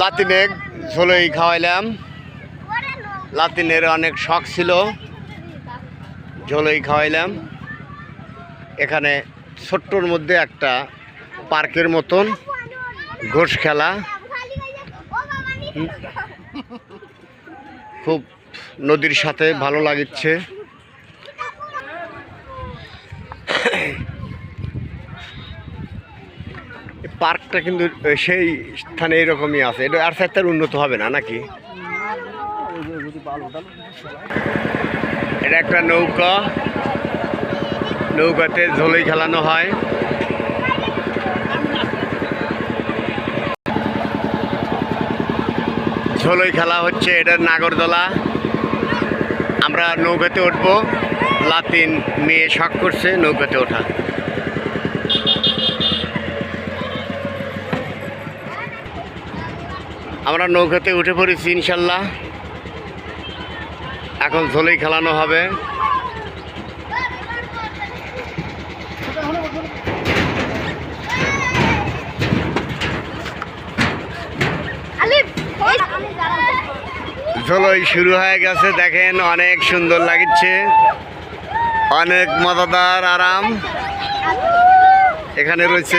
লাতিনে ঝোলই খাওয়াইলাম। লাতিনের অনেক শখ ছিল। ঝোলই খাওয়াইলাম। এখানে ছোট্টর মধ্যে একটা পার্কের মতন ঘোষ খেলা। খুব নদীর সাথে ভালো লাগিচ্ছে পার্কটা কিন্তু সেই স্থানে এরকমই আছে। এটা আর সাইডটার উন্নত হবে না, নাকি? এটা একটা নৌকা। নৌকাতে ঝোলই খেলানো হয়। ঝোলই খেলা হচ্ছে, এটা নাগরদোলা। আমরা নৌকাতে উঠবো। লাতিন মেয়ে শখ করছে নৌকাতে ওঠা। আমরা নৌকাতে উঠে পড়েছি ইনশাল্লাহ এখন ঝোলেই খেলানো হবে ঝোলই শুরু হয়ে গেছে দেখেন অনেক সুন্দর লাগছে অনেক মজাদার আরাম এখানে রয়েছে